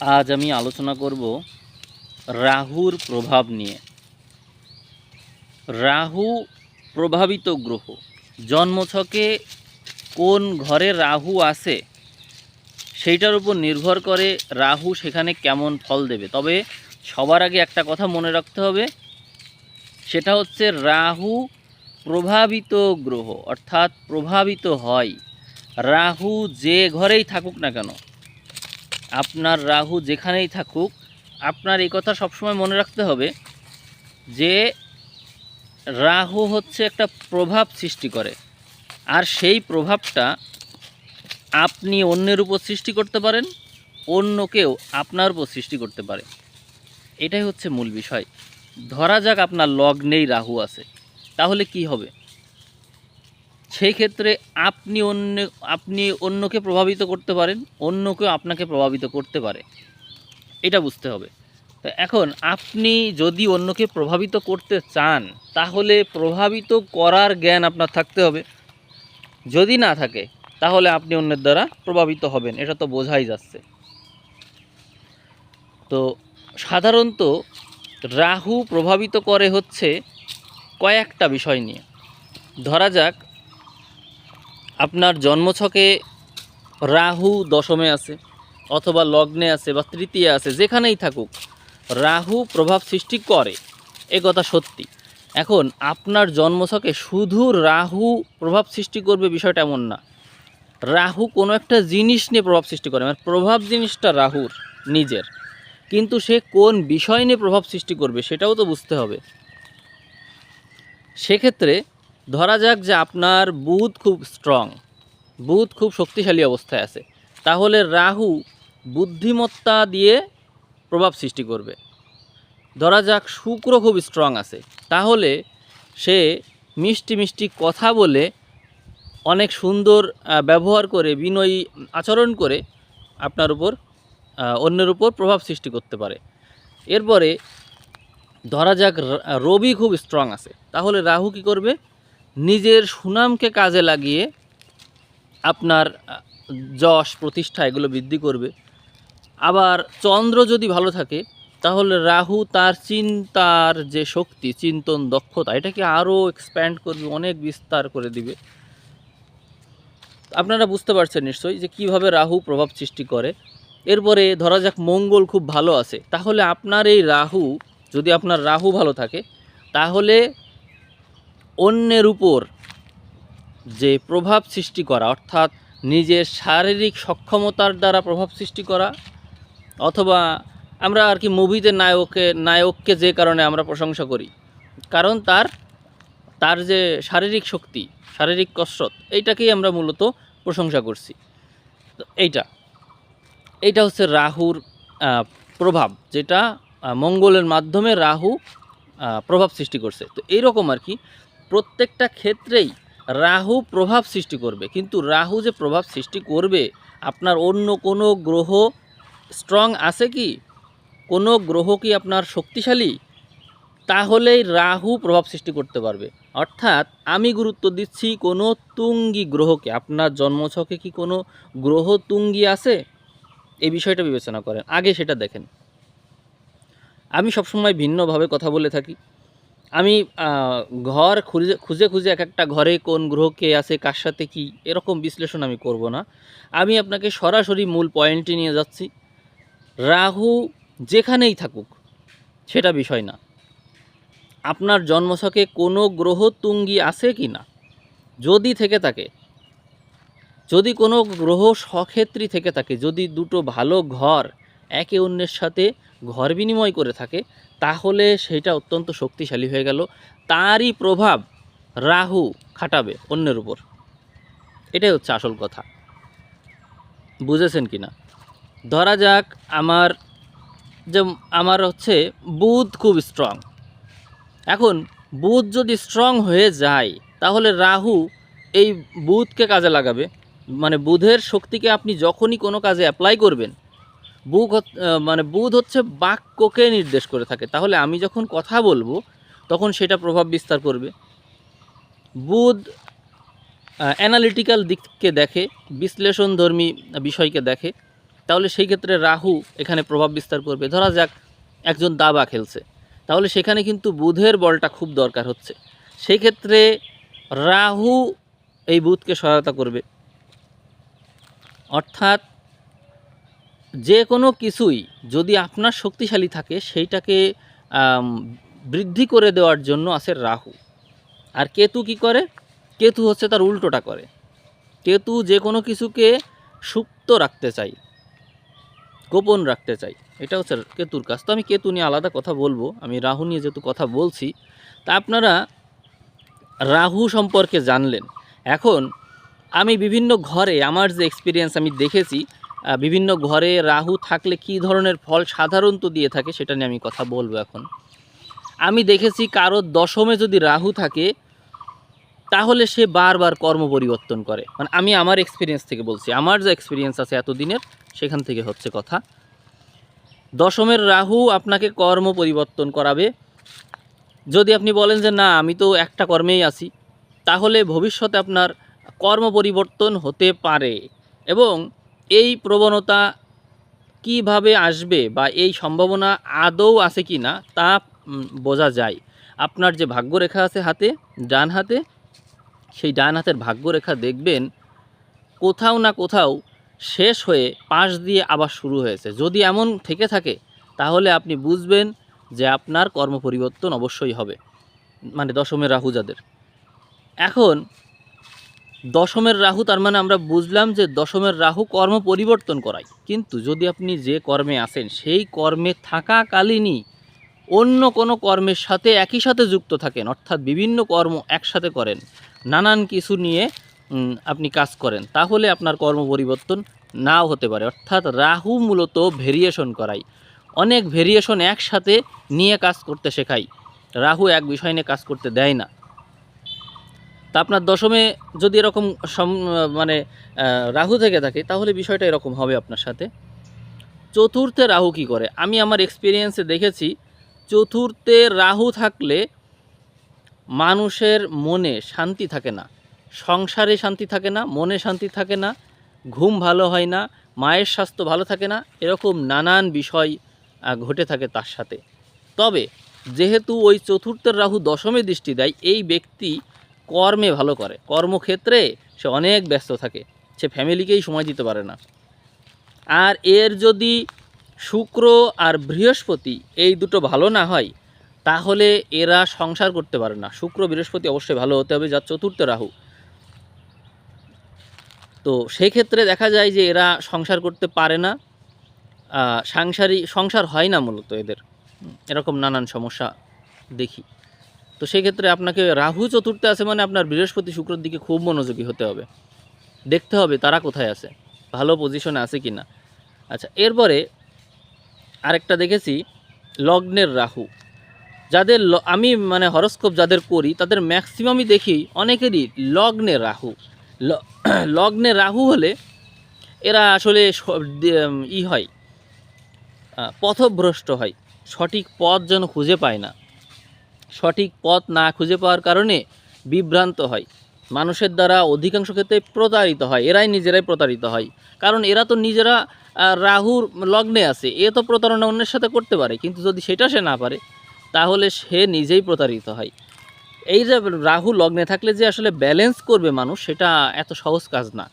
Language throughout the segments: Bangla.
আজ আমি আলোচনা করব রাহুর প্রভাব নিয়ে। রাহু প্রভাবিত গ্রহ, জন্মছকে কোন ঘরে রাহু আছে সেইটার উপর নির্ভর করে রাহু সেখানে কেমন ফল দেবে। তবে সবার আগে একটা কথা মনে রাখতে হবে, সেটা হচ্ছে রাহু প্রভাবিত গ্রহ, অর্থাৎ প্রভাবিত হয়। রাহু যে ঘরেই থাকুক না কেন আপনার রাহু যেখানেই থাকুক, আপনার এই কথা সবসময় মনে রাখতে হবে যে রাহু হচ্ছে একটা প্রভাব সৃষ্টি করে। আর সেই প্রভাবটা আপনি অন্যের উপর সৃষ্টি করতে পারেন অন্য কেউ আপনার উপর সৃষ্টি করতে পারে। এটাই হচ্ছে মূল বিষয়। ধরা যাক আপনার লগ্নেই রাহু আছে। তাহলে কি হবে? সেই ক্ষেত্রে আপনি অন্য, আপনি অন্যকে প্রভাবিত করতে পারেন অন্য কেউ আপনাকে প্রভাবিত করতে পারে। এটা বুঝতে হবে। তো এখন আপনি যদি অন্যকে প্রভাবিত করতে চান, তাহলে প্রভাবিত করার জ্ঞান আপনার থাকতে হবে। যদি না থাকে, তাহলে আপনি অন্যের দ্বারা প্রভাবিত হবেন, এটা তো বোঝাই যাচ্ছে। তো সাধারণত রাহু প্রভাবিত করে হচ্ছে কয়েকটা বিষয় নিয়ে। ধরা যাক আপনার জন্মছকে রাহু দশমে আছে অথবা লগ্নে আছে বা তৃতীয় আছে, যেখানেই থাকুক, রাহু প্রভাব সৃষ্টি করে। এ কথা সত্যি। এখন আপনার জন্মছকে শুধু রাহু প্রভাব সৃষ্টি করবে বিষয়টা এমন না। রাহু কোনো একটা জিনিস নিয়ে প্রভাব সৃষ্টি করে মানে প্রভাব জিনিসটা রাহুর, নিজের। কিন্তু সে কোন বিষয় নিয়ে প্রভাব সৃষ্টি করবে সেটাও তো বুঝতে হবে। সেক্ষেত্রে ধরা যাক যে আপনার বুধ খুব স্ট্রং বুধ খুব শক্তিশালী অবস্থায় আছে। তাহলে রাহু বুদ্ধিমত্তা দিয়ে প্রভাব সৃষ্টি করবে। ধরা যাক শুক্র খুব স্ট্রং আছে, তাহলে সে মিষ্টি মিষ্টি কথা বলে অনেক সুন্দর ব্যবহার করে, বিনয়ী আচরণ করে আপনার উপর অন্যের উপর প্রভাব সৃষ্টি করতে পারে। এরপরে ধরা যাক রবি খুব স্ট্রং আছে, তাহলে রাহু কি করবে? নিজের সুনামকে কাজে লাগিয়ে আপনার যশ প্রতিষ্ঠা এগুলো বৃদ্ধি করবে। আবার চন্দ্র যদি ভালো থাকে, তাহলে রাহু তার চিন্তার যে শক্তি, চিন্তন দক্ষতা, এটাকে আরও এক্সপ্যান্ড করবে, অনেক বিস্তার করে দিবে। আপনারা বুঝতে পারছেন নিশ্চয়ই যে কীভাবে রাহু প্রভাব সৃষ্টি করে। এরপরে ধরা যাক মঙ্গল খুব ভালো আছে, তাহলে আপনার এই রাহু, যদি আপনার রাহু ভালো থাকে, তাহলে অন্যের উপর যে প্রভাব সৃষ্টি করা, অর্থাৎ নিজের শারীরিক সক্ষমতার দ্বারা প্রভাব সৃষ্টি করা, অথবা আমরা আর কি মুভিতে নায়ককে নায়ককে যে কারণে আমরা প্রশংসা করি, কারণ তার তার যে শারীরিক শক্তি, শারীরিক কসরত, এইটাকেই আমরা মূলত প্রশংসা করছি। এইটা এইটা হচ্ছে রাহুর প্রভাব, যেটা মঙ্গলের মাধ্যমে রাহু প্রভাব সৃষ্টি করছে। তো এইরকম আর কি প্রত্যেকটা ক্ষেত্রেই রাহু প্রভাব সৃষ্টি করবে। কিন্তু রাহু যে প্রভাব সৃষ্টি করবে, আপনার অন্য কোনো গ্রহ স্ট্রং আছে কি? কোনো গ্রহ কি আপনার শক্তিশালী? তাহলেই রাহু প্রভাব সৃষ্টি করতে পারবে। অর্থাৎ আমি গুরুত্ব দিচ্ছি কোনো তুঙ্গি গ্রহকে। আপনার জন্মছকে কি কোনো গ্রহ তুঙ্গি আছে? এই বিষয়টা বিবেচনা করেন। আগে সেটা দেখেন। আমি সবসময় ভিন্নভাবে কথা বলে থাকি। আমি ঘর খুঁজে খুঁজে খুঁজে এক একটা ঘরে কোন গ্রহ কে আছে, কার সাথে কি, এরকম বিশ্লেষণ আমি করব না। আমি আপনাকে সরাসরি মূল পয়েন্টে নিয়ে যাচ্ছি। রাহু যেখানেই থাকুক, সেটা বিষয় না। আপনার জন্মছকে কোনো গ্রহ তুঙ্গি আছে কি না? যদি থেকে থাকে, যদি কোনো গ্রহ সক্ষেত্রী থেকে থাকে, যদি দুটো ভালো ঘর একে অন্যের সাথে ঘর বিনিময় করে থাকে, তাহলে সেটা অত্যন্ত শক্তিশালী হয়ে গেল। তারই প্রভাব রাহু খাটাবে অন্যের উপর। এটাই হচ্ছে আসল কথা। বুঝেছেন কি না? ধরা যাক আমার যে আমার হচ্ছে বুধ খুব স্ট্রং এখন বুধ যদি স্ট্রং হয়ে যায়, তাহলে রাহু এই বুধকে কাজে লাগাবে। মানে বুধের শক্তিকে আপনি যখনই কোনো কাজে অ্যাপ্লাই করবেন হচ- মানে বুধ হচ্ছে বাক্যকে নির্দেশ করে থাকে। তাহলে আমি যখন কথা বলব, তখন সেটা প্রভাব বিস্তার করবে। বুধ অ্যানালিটিক্যাল দিককে দেখে, বিশ্লেষণধর্মী বিষয়কে দেখে, তাহলে সেই ক্ষেত্রে রাহু এখানে প্রভাব বিস্তার করবে। ধরা যাক একজন দাবা খেলছে। তাহলে সেখানে কিন্তু বুধের বলটা খুব দরকার হচ্ছে। সেই ক্ষেত্রে রাহু এই বুধকে সহায়তা করবে। অর্থাৎ যে কোনো কিছুই যদি আপনার শক্তিশালী থাকে, সেইটাকে বৃদ্ধি করে দেওয়ার জন্য আছে রাহু। আর কেতু কি করে? কেতু হচ্ছে তার উল্টোটা করে। কেতু যে কোনো কিছুকে সুপ্ত রাখতে চাই, গোপন রাখতে চাই, এটা হচ্ছে কেতুর কাজ। তো আমি কেতু নিয়ে আলাদা কথা বলব, আমি রাহু নিয়ে যেহেতু কথা বলছি, তা আপনারা রাহু সম্পর্কে জানলেন। এখন আমি বিভিন্ন ঘরে আমার যে এক্সপিরিয়েন্স আমি দেখেছি বিভিন্ন ঘরে রাহু থাকলে কি ধরনের ফল সাধারণত দিয়ে থাকে সেটা নিয়ে আমি কথা বলব এখন। আমি দেখেছি কারও দশমে যদি রাহু থাকে, তাহলে সে বারবার কর্ম পরিবর্তন করে। মানে আমি আমার এক্সপিরিয়েন্স থেকে বলছি, আমার যে এক্সপিরিয়েন্স আছে এতদিনের, সেখান থেকে হচ্ছে কথা। দশমের রাহু আপনাকে কর্ম পরিবর্তন করাবে। যদি আপনি বলেন যে, না, আমি তো একটা কর্মেই আছি, তাহলে ভবিষ্যতে আপনার কর্ম পরিবর্তন হতে পারে। এবং এই প্রবণতা কীভাবে আসবে বা এই সম্ভাবনা আদৌ আছে কি না তা বোঝা যায়। আপনার যে ভাগ্যরেখা আছে হাতে, ডান হাতে, সেই ডান হাতের ভাগ্যরেখা দেখবেন কোথাও না কোথাও শেষ হয়ে পাশ দিয়ে আবার শুরু হয়েছে। যদি এমন থেকে থাকে, তাহলে আপনি বুঝবেন যে আপনার কর্ম পরিবর্তন অবশ্যই হবে মানে দশমের রাহু যাদের। এখন দশমের রাহু, তার মানে আমরা বুঝলাম যে দশমের রাহু কর্ম পরিবর্তন করায়। কিন্তু যদি আপনি যে কর্মে আছেন, সেই কর্মে থাকাকালীনই অন্য কোনো কর্মের সাথে একই সাথে যুক্ত থাকেন, অর্থাৎ বিভিন্ন কর্ম একসাথে করেন, নানান কিছু নিয়ে আপনি কাজ করেন, তাহলে আপনার কর্ম পরিবর্তন নাও হতে পারে। অর্থাৎ রাহু মূলত ভেরিয়েশন করায়। অনেক ভেরিয়েশন একসাথে নিয়ে কাজ করতে শেখায়। রাহু এক বিষয় নিয়ে কাজ করতে দেয় না। তা আপনার দশমে যদি এরকম সম- মানে রাহু থেকে থাকে, তাহলে বিষয়টা এরকম হবে আপনার সাথে। চতুর্থে রাহু কি করে? আমি আমার এক্সপিরিয়েন্সে দেখেছি, চতুর্থে রাহু থাকলে মানুষের মনে শান্তি থাকে না। সংসারে শান্তি থাকে না, মনে শান্তি থাকে না, ঘুম ভালো হয় না, মায়ের স্বাস্থ্য ভালো থাকে না, এরকম নানান বিষয় ঘটে থাকে তার সাথে। তবে, যেহেতু ওই চতুর্থের রাহু দশমে দৃষ্টি দেয়, এই ব্যক্তি কর্মে ভালো করে। কর্মক্ষেত্রে সে অনেক ব্যস্ত থাকে। সে ফ্যামিলিকেই সময় দিতে পারে না। আর এর যদি শুক্র আর বৃহস্পতি এই দুটো ভালো না হয়, তাহলে এরা সংসার করতে পারে না। শুক্র, বৃহস্পতি অবশ্যই ভালো হতে হবে যার চতুর্থ রাহু। তো সেই ক্ষেত্রে দেখা যায় যে এরা সংসার করতে পারে না। সাংসারিক, সংসার হয় না মূলত এদের। এরকম নানান সমস্যা দেখি। তো সেক্ষেত্রে আপনাকে রাহু চতুর্থে আছে মানে আপনার বৃহস্পতি শুক্রের দিকে খুব মনোযোগী হতে হবে। দেখতে হবে তারা কোথায় আছে, ভালো পজিশনে আছে কি না আচ্ছা এরপরে আরেকটা দেখেছি, লগ্নের রাহু। যাদের আমি মানে হরস্কোপ যাদের করি, তাদের ম্যাক্সিমামই দেখি অনেকেরই লগ্নে রাহু। লগ্নে রাহু হলে এরা আসলে ই হয় পথভ্রষ্ট হয়, সঠিক পথ যেন খুঁজে পায় না। সঠিক পথ না খুঁজে পাওয়ার কারণে বিভ্রান্ত হয়। মানুষের দ্বারা অধিকাংশ ক্ষেত্রে প্রতারিত হয়। এরাই নিজেরাই প্রতারিত হয়। কারণ এরা তো নিজেরা রাহুর লগ্নে আছে। এ তো প্রতারণা অন্যের সাথে করতে পারে। কিন্তু যদি সেটা সে না পারে, তাহলে সে নিজেই প্রতারিত হয়। এই যে রাহু লগ্নে থাকলে যে আসলে ব্যালেন্স করবে মানুষ, সেটা এত সহজ কাজ না।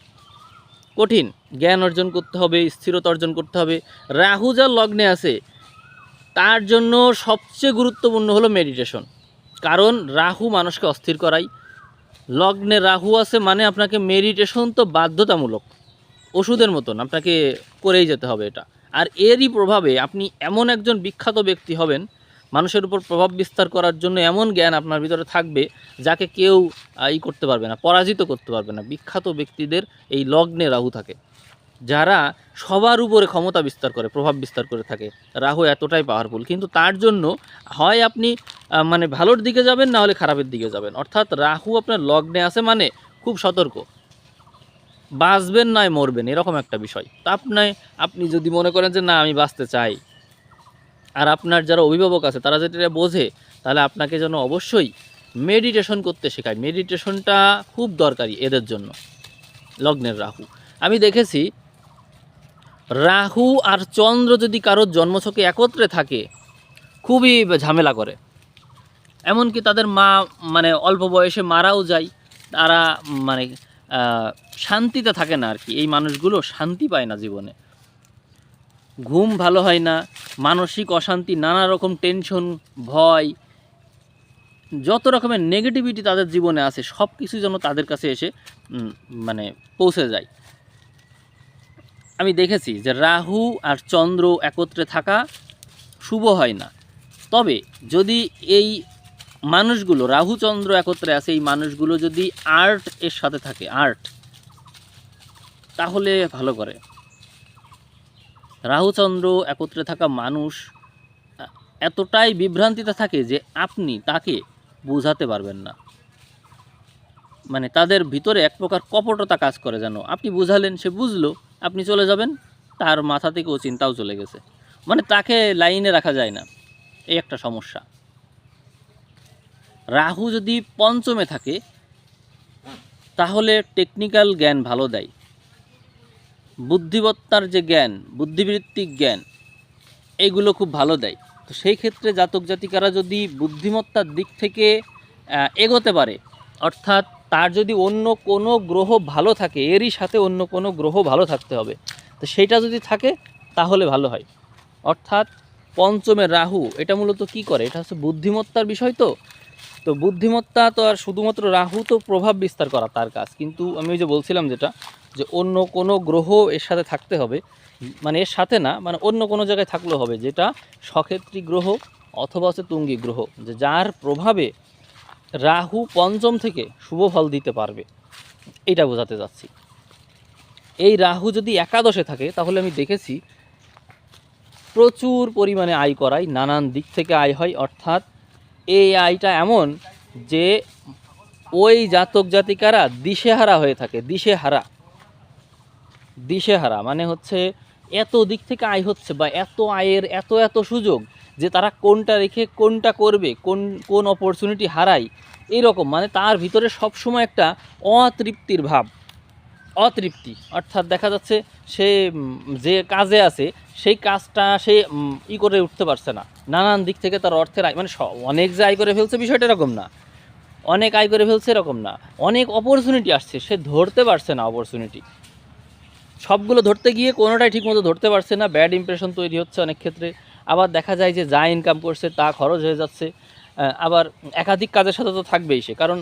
কঠিন। জ্ঞান অর্জন করতে হবে, স্থিরতা অর্জন করতে হবে। রাহু যা লগ্নে আছে তার জন্য সবচেয়ে গুরুত্বপূর্ণ হলো মেডিটেশন কারণ রাহু মানুষকে অস্থির করায়। লগ্নে রাহু আছে মানে আপনাকে মেডিটেশন তো বাধ্যতামূলক। ওষুধের মতন আপনাকে করেই যেতে হবে এটা। আর এরই প্রভাবে আপনি এমন একজন বিখ্যাত ব্যক্তি হবেন, মানুষের উপর প্রভাব বিস্তার করার জন্য এমন জ্ঞান আপনার ভিতরে থাকবে যাকে কেউ ই করতে পারবে না, পরাজিত করতে পারবে না। বিখ্যাত ব্যক্তিদের এই লগ্নে রাহু থাকে। যারা সবার উপরে ক্ষমতা বিস্তার করে, প্রভাব বিস্তার করে থাকে, রাহু এতটাই পাওয়ারফুল কিন্তু তার জন্য হয় আপনি মানে ভালোর দিকে যাবেন, না হলে খারাপের দিকে যাবেন। অর্থাৎ রাহু আপনার লগ্নে আছে মানে খুব সতর্ক। বাঁচবেন নয় মরবেন, এরকম একটা বিষয়। তা আপনার আপনি যদি মনে করেন যে, না, আমি বাঁচতে চাই। আর আপনার যারা অভিভাবক আছে, তারা যদি এটা বোঝে, তাহলে আপনাকে যেন অবশ্যই মেডিটেশন করতে শেখায়। মেডিটেশনটা খুব দরকারি এদের জন্য, লগ্নের রাহু। আমি দেখেছি রাহু আর চন্দ্র যদি কারোর জন্মছকে একত্রে থাকে, খুবই ঝামেলা করে। এমনকি তাদের মা মানে অল্প বয়সে মারাও যায়, তারা মানে শান্তিতে থাকে না আর কি এই মানুষগুলো শান্তি পায় না জীবনে। ঘুম ভালো হয় না, মানসিক অশান্তি, নানা রকম টেনশন, ভয়, যত রকমের নেগেটিভিটি তাদের জীবনে আছে সব কিছু যেন তাদের কাছে এসে মানে পৌঁছে যায়। আমি দেখেছি যে রাহু আর চন্দ্র একত্রে থাকা শুভ হয় না। তবে যদি এই মানুষগুলো, রাহু, চন্দ্র একত্রে আছে, এই মানুষগুলো যদি আর্ট এর সাথে থাকে, আর্ট, তাহলে ভালো করে। রাহু, চন্দ্র একত্রে থাকা মানুষ এতটাই বিভ্রান্তিতে থাকে যে আপনি তাকে বোঝাতে পারবেন না। মানে তাদের ভিতরে এক প্রকার কপটতা কাজ করে যেন। আপনি বুঝালেন, সে বুঝলো। আপনি চলে যাবেন, তার মাথা থেকে ও চিন্তাও চলে গেছে। মানে তাকে লাইনে রাখা যায় না, এই একটা সমস্যা। রাহু যদি পঞ্চমে থাকে, তাহলে টেকনিক্যাল জ্ঞান ভালো দেয়। বুদ্ধিমত্তার যে জ্ঞান, বুদ্ধিবৃত্তিক জ্ঞান, এগুলো খুব ভালো দেয়। তো সেই ক্ষেত্রে জাতক জাতিকারা যদি বুদ্ধিমত্তার দিক থেকে এগোতে পারে, অর্থাৎ তার যদি অন্য কোনো গ্রহ ভালো থাকে, এরই সাথে অন্য কোনো গ্রহ ভালো থাকতে হবে। তো সেইটা যদি থাকে, তাহলে ভালো হয়। অর্থাৎ পঞ্চমের রাহু, এটা মূলত কি করে? এটা হচ্ছে বুদ্ধিমত্তার বিষয় তো। তো বুদ্ধিমত্তা তো আর শুধুমাত্র রাহু তো প্রভাব বিস্তার করা তার কাজ। কিন্তু আমি ওই যে বলছিলাম যেটা, যে অন্য কোনো গ্রহ এর সাথে থাকতে হবে। মানে এর সাথে না মানে অন্য কোনো জায়গায় থাকলেও হবে। যেটা সক্ষেত্রী গ্রহ অথবা হচ্ছে তুঙ্গী গ্রহ। যে যার প্রভাবে রাহু পঞ্চম থেকে শুভ ফল দিতে পারবে। এটা বোঝাতে যাচ্ছি। এই রাহু যদি একাদশে থাকে, তাহলে আমি দেখেছি প্রচুর পরিমাণে আয় করায়, নানান দিক থেকে আয় হয়। অর্থাৎ এই আয়টা এমন যে ওই জাতক জাতিকারা দিশেহারা হয়ে থাকে, দিশেহারা। দিশেহারা মানে হচ্ছে এত দিক থেকে আয় হচ্ছে বা এত আয়ের এত এত সুযোগ যে তারা কোনটা রেখে কোনটা করবে, কোন কোন অপরচুনিটি হারায় এইরকম মানে তার ভিতরে সবসময় একটা অতৃপ্তির ভাব। অতৃপ্তি। অর্থাৎ দেখা যাচ্ছে সে যে কাজে আছে, সেই কাজটা সে ই করে উঠতে পারছে না। নানান দিক থেকে তার অর্থের আয় মানে অনেক যে আয় করে ফেলছে বিষয়টা এরকম না। অনেক আয় করে ফেলছে এরকম না। অনেক অপরচুনিটি আসছে, সে ধরতে পারছে না অপরচুনিটি সবগুলো ধরতে গিয়ে কোনোটাই ঠিকমতো ধরতে পারছে না। ব্যাড ইমপ্রেশন তৈরি হচ্ছে অনেক ক্ষেত্রে। আবার দেখা যায় যে যা ইনকাম করছে তা খরচ হয়ে যাচ্ছে আবার একাধিক কাজের সাথে তো থাকবেই সে, কারণ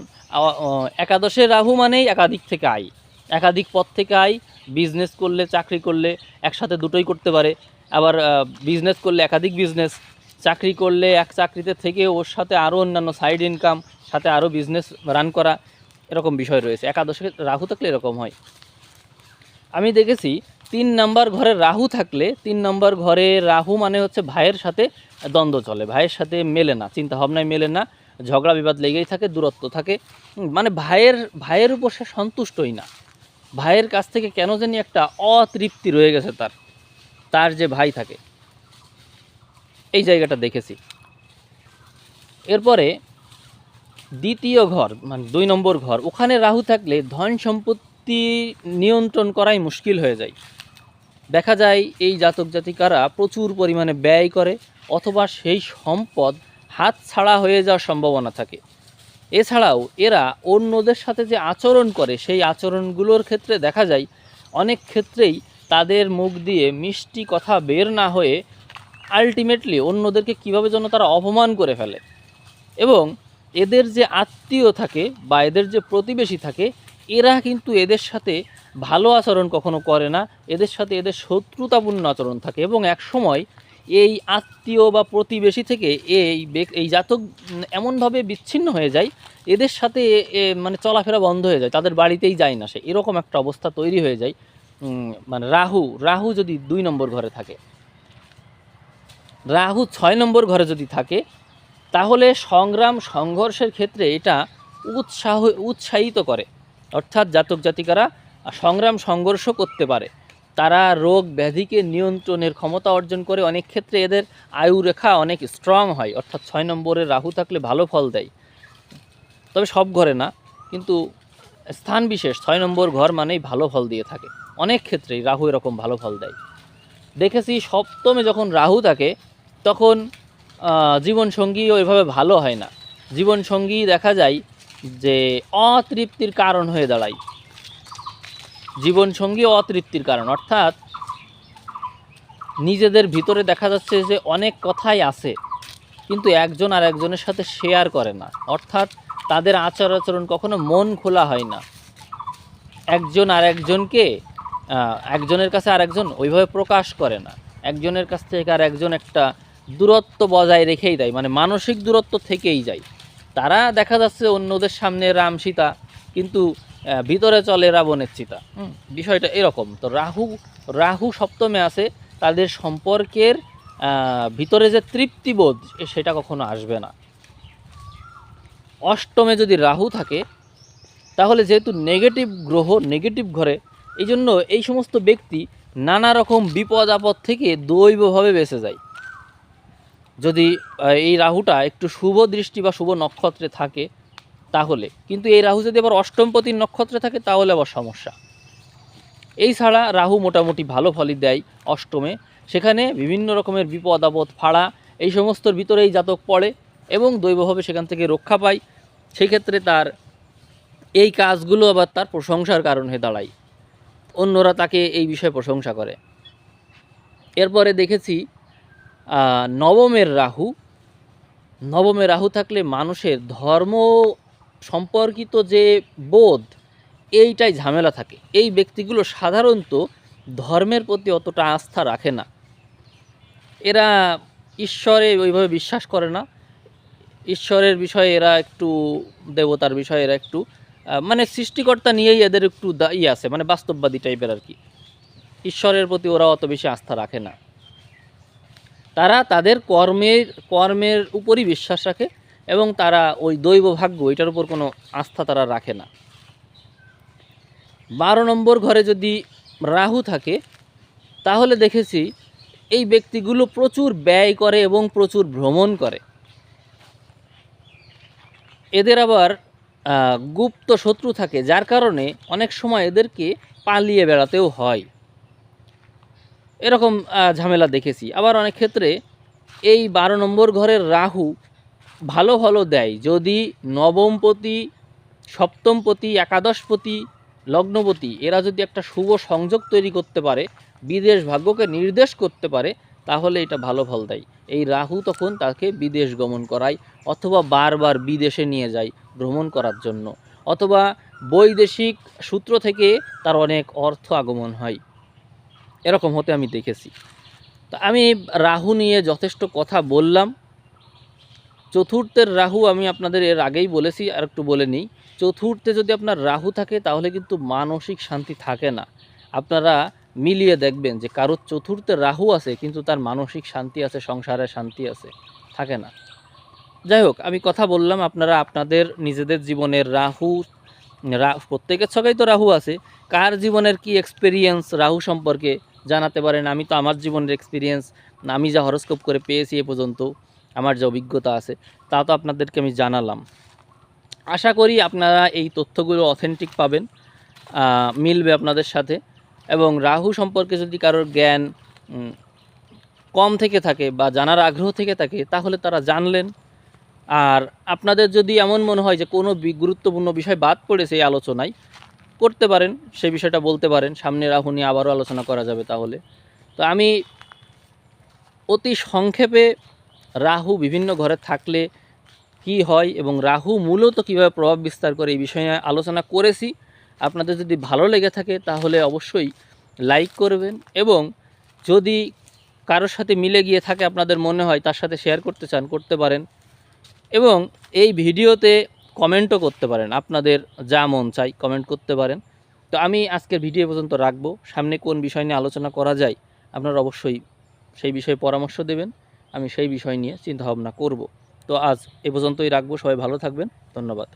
একাদশের রাহু মানেই একাধিক থেকে আয়। একাধিক পথ থেকে আয় বিজনেস করলে, চাকরি করলে একসাথে দুটোই করতে পারে। আবার বিজনেস করলে একাধিক বিজনেস চাকরি করলে এক চাকরিতে থেকে ওর সাথে আরও অন্যান্য সাইড ইনকাম সাথে আরও বিজনেস রান করা, এরকম বিষয় রয়েছে। একাদশে রাহু থাকলে এরকম হয়। আমি দেখেছি তিন নাম্বার ঘরে রাহু থাকলে, তিন নাম্বার ঘরে রাহু মানে হচ্ছে ভাইয়ের সাথে দ্বন্দ্ব চলে। ভাইয়ের সাথে মেলে না চিন্তা ভাবনায় মেলে না, ঝগড়া বিবাদ লেগেই থাকে, দূরত্ব থাকে। মানে ভাইয়ের ভাইয়ের উপর সে সন্তুষ্টই না। ভাইয়ের কাছ থেকে কেন জানি একটা অতৃপ্তি রয়ে গেছে তার তার যে ভাই থাকে। এই জায়গাটা দেখেছি। এরপরে দ্বিতীয় ঘর মানে দুই নম্বর ঘর, ওখানে রাহু থাকলে ধন সম্পত্তি নিয়ন্ত্রণ করাই মুশকিল হয়ে যায়। দেখা যায় এই জাতক জাতিকারা প্রচুর পরিমাণে ব্যয় করে অথবা সেই সম্পদ হাত ছাড়া হয়ে যাওয়ার সম্ভাবনা থাকে। এছাড়াও এরা অন্যদের সাথে যে আচরণ করে সেই আচরণগুলোর ক্ষেত্রে দেখা যায় অনেক ক্ষেত্রেই তাদের মুখ দিয়ে মিষ্টি কথা বের না হয়ে আলটিমেটলি অন্যদেরকে কীভাবে যেন তারা অপমান করে ফেলে। এবং এদের যে আত্মীয় থাকে বা এদের যে প্রতিবেশী থাকে এরা কিন্তু এদের সাথে ভালো আচরণ কখনো করে না। এদের সাথে এদের শত্রুতাপূর্ণ আচরণ থাকে এবং এক সময় এই আত্মীয় বা প্রতিবেশী থেকে এই এই জাতক এমনভাবে বিচ্ছিন্ন হয়ে যায়, এদের সাথে মানে চলাফেরা বন্ধ হয়ে যায়, তাদের বাড়িতেই যায় না সে। এরকম একটা অবস্থা তৈরি হয়ে যায়। মানে রাহু রাহু যদি দুই নম্বর ঘরে থাকে, রাহু ছয় নম্বর ঘরে যদি থাকে, তাহলে সংগ্রাম, সংঘর্ষের ক্ষেত্রে এটা উৎসাহ, উৎসাহিত করে। অর্থাৎ জাতক জাতিকারা সংগ্রাম সংঘর্ষ করতে পারে। তারা রোগ ব্যাধিকে নিয়ন্ত্রণের ক্ষমতা অর্জন করে। অনেক ক্ষেত্রে এদের আয়ু রেখা অনেক স্ট্রং হয়, অর্থাৎ ছয় নম্বরের রাহু থাকলে ভালো ফল দেয়। তবে সব ঘরে না, কিন্তু স্থান বিশেষ, ছয় নম্বর ঘর মানেই ভালো ফল দিয়ে থাকে। অনেক ক্ষেত্রেই রাহু এরকম ভালো ফল দেয়। দেখেছি সপ্তমে যখন রাহু থাকে, তখন জীবনসঙ্গীও এভাবে ভালো হয় না। জীবনসঙ্গী দেখা যায় যে অতৃপ্তির কারণ হয়ে দাঁড়ায় জীবনসঙ্গী অতৃপ্তির কারণ। অর্থাৎ নিজেদের ভিতরে দেখা যাচ্ছে যে অনেক কথাই আছে, কিন্তু একজন আর একজনের সাথে শেয়ার করে না। অর্থাৎ তাদের আচার আচরণ কখনো মন খোলা হয় না। একজন আর একজনকে একজনের কাছে আর একজন ওইভাবে প্রকাশ করে না। একজনের কাছ থেকে আর একজন একটা দূরত্ব বজায় রেখেই দেয় মানে মানসিক দূরত্ব থেকেই যায়। তারা দেখা যাচ্ছে অন্যদের সামনে রাম সীতা কিন্তু ভিতরে চলে রাবণের চিতা। বিষয়টা এরকম। তো রাহু রাহু সপ্তমে আছে, তাদের সম্পর্কের ভিতরে যে তৃপ্তিবোধ সেটা কখনো আসবে না। অষ্টমে যদি রাহু থাকে, তাহলে যেহেতু নেগেটিভ গ্রহ নেগেটিভ ঘরে এই জন্য এই সমস্ত ব্যক্তি নানা রকম বিপদ আপদ থেকে দৈবভাবে বেঁচে যায়। যদি এই রাহুটা একটু শুভ দৃষ্টি বা শুভ নক্ষত্রে থাকে, তাহলে। কিন্তু এই রাহু যদি আবার অষ্টমপতির নক্ষত্রে থাকে, তাহলে আবার সমস্যা। এই ছাড়া রাহু মোটামুটি ভালো ফলই দেয় অষ্টমে। সেখানে বিভিন্ন রকমের বিপদ আপদ, ফাড়া, এই সমস্তর ভিতরেই জাতক পড়ে এবং দৈবভাবে সেখান থেকে রক্ষা পায়। সেক্ষেত্রে তার এই কাজগুলো আবার তার প্রশংসার কারণ হয়ে দাঁড়ায়। অন্যরা তাকে এই বিষয়ে প্রশংসা করে। এরপরে দেখেছি নবমের রাহু। নবমের রাহু থাকলে মানুষের ধর্ম সম্পর্কিত যে বোধ, এইটাই ঝামেলা থাকে। এই ব্যক্তিগুলো সাধারণত ধর্মের প্রতি অতটা আস্থা রাখে না। এরা ঈশ্বরে ওইভাবে বিশ্বাস করে না। ঈশ্বরের বিষয়ে এরা একটু, দেবতার বিষয়ে এরা একটু মানে সৃষ্টিকর্তা নিয়েই এদের একটু দা- ই আছে মানে বাস্তববাদী টাইপের আর কি। ঈশ্বরের প্রতি ওরা অত বেশি আস্থা রাখে না। তারা তাদের কর্মের কর্মের উপরই বিশ্বাস রাখে এবং তারা ওই দৈব ভাগ্য, এটার উপর কোনো আস্থা তারা রাখে না। বারো নম্বর ঘরে যদি রাহু থাকে, তাহলে দেখেছি এই ব্যক্তিগুলো প্রচুর ব্যয় করে এবং প্রচুর ভ্রমণ করে। এদের আবার গুপ্ত শত্রু থাকে, যার কারণে অনেক সময় এদেরকে পালিয়ে বেড়াতেও হয়। এরকম ঝামেলা দেখেছি। আবার অনেক ক্ষেত্রে এই বারো নম্বর ঘরের রাহু ভালো ভালো দেয়। যদি নবমপতি, সপ্তমপতি, একাদশপতি, লগ্নপতি, এরা যদি একটা শুভ সংযোগ তৈরি করতে পারে, বিদেশ ভাগ্যকে নির্দেশ করতে পারে, তাহলে এটা ভালো ফল দেয়। এই রাহু তখন তাকে বিদেশ গমন করায়, অথবা বারবার বিদেশে নিয়ে যায় ভ্রমণ করার জন্য। অথবা বৈদেশিক সূত্র থেকে তার অনেক অর্থ আগমন হয়। এরকম হতে আমি দেখেছি। তো আমি রাহু নিয়ে যথেষ্ট কথা বললাম। চতুর্থের রাহু আমি আপনাদের এর আগেই বলেছি, আর একটু বলে নিই। চতুর্থে যদি আপনার রাহু থাকে, তাহলে কিন্তু মানসিক শান্তি থাকে না। আপনারা মিলিয়ে দেখবেন যে কারোর চতুর্থে রাহু আছে, কিন্তু তার মানসিক শান্তি আছে, সংসারে শান্তি আছে, থাকে না। যাই হোক, আমি কথা বললাম, আপনারা আপনাদের নিজেদের জীবনের রাহু প্রত্যেকের ছকেই তো রাহু আছে। কার জীবনের কি এক্সপিরিয়েন্স রাহু সম্পর্কে জানাতে পারেন, আমি তো আমার জীবনের এক্সপিরিয়েন্স আমি যা হরস্কোপ করে পেয়েছি এ পর্যন্ত, আমার যে অভিজ্ঞতা আছে, তা তো আপনাদেরকে আমি জানালাম। আশা করি আপনারা এই তথ্যগুলো অথেন্টিক পাবেন মিলবে আপনাদের সাথে, এবং রাহু সম্পর্কে যদি কারোর জ্ঞান কম থেকে থাকে বা জানার আগ্রহ থেকে থাকে, তাহলে তারা জানলেন। আর আপনাদের যদি এমন মনে হয় যে কোনো গুরুত্বপূর্ণ বিষয় বাদ পড়েছে এই আলোচনায় করতে পারেন, সে বিষয়টা বলতে পারেন। সামনে রাহু নিয়ে আবারও আলোচনা করা যাবে তাহলে। তো আমি অতি সংক্ষেপে রাহু বিভিন্ন ঘরে থাকলে কি হয় এবং রাহু মূলত কীভাবে প্রভাব বিস্তার করে এই বিষয়ে আলোচনা করেছি। আপনাদের যদি ভালো লেগে থাকে তাহলে অবশ্যই লাইক করবেন এবং যদি কারোর সাথে মিলে গিয়ে থাকে আপনাদের মনে হয় তার সাথে শেয়ার করতে চান, করতে পারেন। এবং এই ভিডিওতে কমেন্টও করতে পারেন। আপনাদের যা মন চাই কমেন্ট করতে পারেন। তো আমি আজকের ভিডিও পর্যন্ত রাখব। সামনে কোন বিষয় নিয়ে আলোচনা করা যায়, আপনারা অবশ্যই সেই বিষয়ে পরামর্শ দেবেন। আমি সেই বিষয় নিয়ে চিন্তাভাবনা করব। তো আজ এ পর্যন্তই রাখব। সবাই ভালো থাকবেন। ধন্যবাদ।